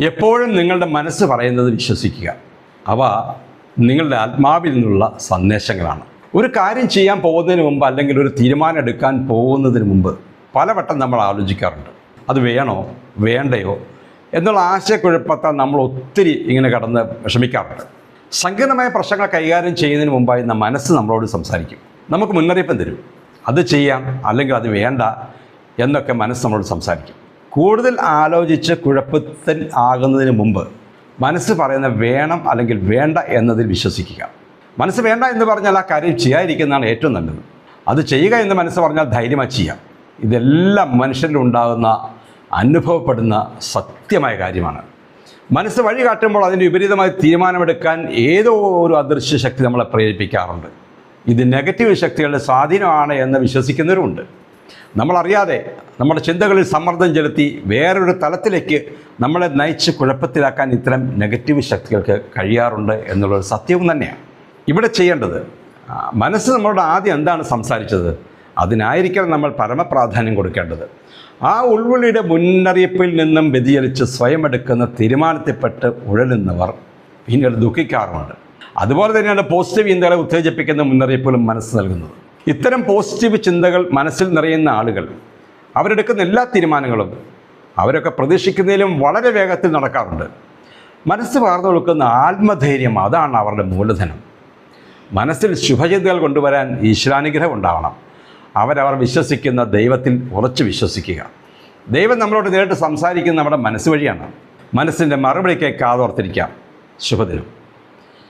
എപ്പോഴും നിങ്ങളുടെ മനസ്സ് പറയുന്നത് വിശ്വസിക്കുക. അവ നിങ്ങളുടെ ആത്മാവിൽ നിന്നുള്ള സന്ദേശങ്ങളാണ്. ഒരു കാര്യം ചെയ്യാൻ പോകുന്നതിന് മുമ്പ് അല്ലെങ്കിൽ ഒരു തീരുമാനം എടുക്കാൻ പോകുന്നതിന് മുമ്പ് പലവട്ടം നമ്മൾ ആലോചിക്കാറുണ്ട്. അത് വേണോ? വേണ്ടയോ? എന്നുള്ള ആശയക്കുഴപ്പത്താൽ നമ്മൾ ഒത്തിരി ഇങ്ങനെ കടന്ന് വിഷമിക്കാറുണ്ട്. സങ്കീർണമായ പ്രശ്നങ്ങൾ കൈകാര്യം ചെയ്യുന്നതിന് മുമ്പായി മനസ്സ് നമ്മളോട് സംസാരിക്കും. നമുക്ക് മുന്നറിയിപ്പം തരും. അത് ചെയ്യാം അല്ലെങ്കിൽ അത് വേണ്ട എന്നൊക്കെ മനസ്സ് നമ്മളോട് സംസാരിക്കും. കൂടുതൽ ആലോചിച്ച് കുഴപ്പത്തിൽ ആകുന്നതിന് മുമ്പ് മനസ്സ് പറയുന്ന വേണം അല്ലെങ്കിൽ വേണ്ട എന്നതിൽ വിശ്വസിക്കുക. മനസ്സ് വേണ്ട എന്ന് പറഞ്ഞാൽ ആ കാര്യം ചെയ്യാതിരിക്കുന്നതാണ് ഏറ്റവും നല്ലത്. അത് ചെയ്യുക എന്ന് മനസ്സ് പറഞ്ഞാൽ ധൈര്യമായി ചെയ്യാം. ഇതെല്ലാം മനുഷ്യരിലുണ്ടാകുന്ന അനുഭവപ്പെടുന്ന സത്യമായ കാര്യമാണ്. മനസ്സ് വഴി കാട്ടുമ്പോൾ അതിന് വിപരീതമായി തീരുമാനമെടുക്കാൻ ഏതോ ഒരു അദൃശ്യ ശക്തി നമ്മളെ പ്രേരിപ്പിക്കാറുണ്ട്. ഇത് നെഗറ്റീവ് ശക്തികളുടെ സ്വാധീനമാണ് എന്ന് വിശ്വസിക്കുന്നവരുമുണ്ട് നമ്മളറിയാതെ നമ്മുടെ ചിന്തകളിൽ സമ്മർദ്ദം ചെലുത്തി വേറൊരു തലത്തിലേക്ക് നമ്മളെ നയിച്ച് കുഴപ്പത്തിലാക്കാൻ ഇത്തരം നെഗറ്റീവ് ശക്തികൾക്ക് കഴിയാറുണ്ട് എന്നുള്ളൊരു സത്യവും തന്നെയാണ്. ഇവിടെ ചെയ്യേണ്ടത് മനസ്സ് നമ്മളോട് ആദ്യം എന്താണ് സംസാരിച്ചത്? അതിനായിരിക്കണം നമ്മൾ പരമപ്രാധാന്യം കൊടുക്കേണ്ടത്. ആ ഉൾവിളിയുടെ മുന്നറിയിപ്പിൽ നിന്നും വ്യതിചലിച്ച് സ്വയം എടുക്കുന്ന തീരുമാനത്തിൽപ്പെട്ട് ഉഴലുന്നവർ പിന്നീട് ദുഃഖിക്കാറുമുണ്ട്. അതുപോലെ തന്നെയാണ് പോസിറ്റീവ് ചിന്തകളെ ഉത്തേജിപ്പിക്കുന്ന മുന്നറിയിപ്പുകളും മനസ്സ് നൽകുന്നത്. ഇത്തരം പോസിറ്റീവ് ചിന്തകൾ മനസ്സിൽ നിറയുന്ന ആളുകൾ അവരെടുക്കുന്ന എല്ലാ തീരുമാനങ്ങളും അവരൊക്കെ പ്രതീക്ഷിക്കുന്നതിലും വളരെ വേഗത്തിൽ നടക്കാറുണ്ട്. മനസ്സ് വാർന്നു കൊടുക്കുന്ന ആത്മധൈര്യം അതാണ് അവരുടെ മൂലധനം. മനസ്സിൽ ശുഭചിന്തകൾ കൊണ്ടുവരാൻ ഈശ്വരാനുഗ്രഹം ഉണ്ടാവണം. അവരവർ വിശ്വസിക്കുന്ന ദൈവത്തിൽ ഉറച്ചു വിശ്വസിക്കുക. ദൈവം നമ്മളോട് നേരിട്ട് സംസാരിക്കുന്ന നമ്മുടെ മനസ്സ് വഴിയാണ്. മനസ്സിന്റെ മറുപടിക്കായി കാതോർത്തിരിക്കാം ശുഭദിനം.